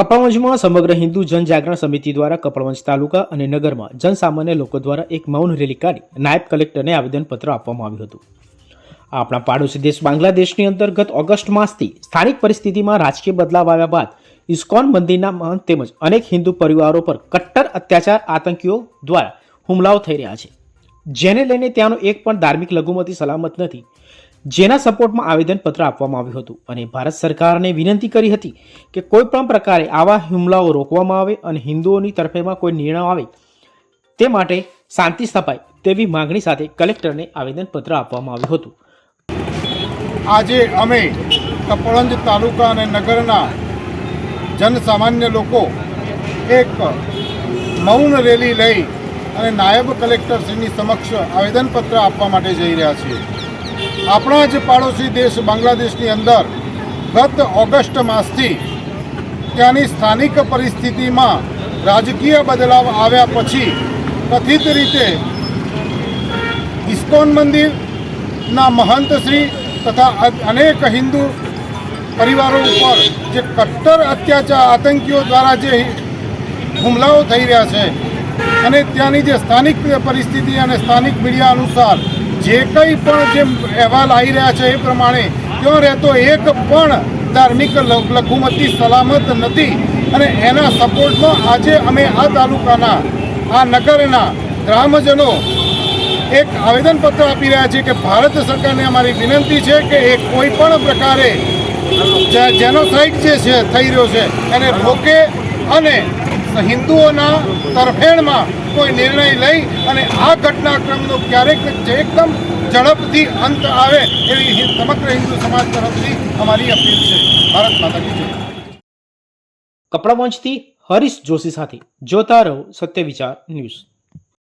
કપડવંજમાં સમગ્ર હિન્દુ જનજાગરણ સમિતિ દ્વારા કપડવંજ તાલુકા અને નગરમાં જનસામાન્ય લોકો દ્વારા એક મૌન રેલી કાઢી નાયબ કલેક્ટરને આવેદનપત્ર આપવામાં આવ્યું હતું. આપણા પાડોશી દેશ બાંગ્લાદેશની અંતર્ગત ઓગસ્ટ માસથી સ્થાનિક પરિસ્થિતિમાં રાજકીય બદલાવ આવ્યા બાદ ઇસ્કોન મંદિરના મહંત તેમજ અનેક હિન્દુ પરિવારો પર કટ્ટર અત્યાચાર આતંકીઓ દ્વારા હુમલાઓ થઈ રહ્યા છે. જેને લઈને ત્યાંનો એક પણ ધાર્મિક લઘુમતી સલામત નથી. જેના સપોર્ટમાં આવેદનપત્ર આપવામાં આવ્યું હતું અને ભારત સરકારને વિનંતી કરી હતી કે કોઈ પણ પ્રકારે આવા હુમલાઓ રોકવામાં આવે અને હિન્દુઓની તરફેમાં કોઈ નિર્ણય આવે તે માટે શાંતિ સ્થપાય તેવી માંગણી સાથે કલેક્ટરને આવેદનપત્ર આપવામાં આવ્યું હતું. આજે અમે કપડંજ તાલુકા અને નગરના જનસામાન્ય લોકો એક મૌન રેલી લઈ અને નાયબ કલેક્ટરશ્રીની સમક્ષ આવેદનપત્ર આપવા માટે જઈ રહ્યા છીએ. આપણા જ પાડોશી દેશ બાંગ્લાદેશની અંદર ગત ઓગસ્ટ માસથી ત્યાંની સ્થાનિક પરિસ્થિતિમાં રાજકીય બદલાવ આવ્યા પછી કથિત રીતે ઇસ્કોન મંદિરના મહંતશ્રી તથા અનેક હિન્દુ પરિવારો ઉપર જે કટ્ટર અત્યાચાર આતંકીઓ દ્વારા જે હુમલાઓ થઈ રહ્યા છે અને ત્યાંની જે સ્થાનિક પરિસ્થિતિ અને સ્થાનિક મીડિયા અનુસાર જે કંઈ પણ જે અહેવાલ આવી રહ્યા છે એ પ્રમાણે ત્યાં રહેતો એક પણ ધાર્મિક લઘુમતી સલામત નથી. અને એના સપોર્ટમાં આજે અમે આ તાલુકાના, આ નગરના ગ્રામજનો એક આવેદનપત્ર આપી રહ્યા છે કે ભારત સરકારને અમારી વિનંતી છે કે એ કોઈ પણ પ્રકારે જે- જેનોસાઇડ જે છે, થઈ રહ્યો છે, એને રોકે અને હિન્દુઓના તરફેણમાં કોઈ નિર્ણય લઈ અને આ ઘટનાક્રમનો ક્યારેક જે એકદમ ઝડપથી અંત આવે એવી સમગ્ર હિન્દુ સમાજ તરફથી અમારી અપીલ છે. ભારત માતાની જય. કપડાવંજથી હરીશ જોશી સાથે જોતા રહો સત્ય વિચાર ન્યૂઝ.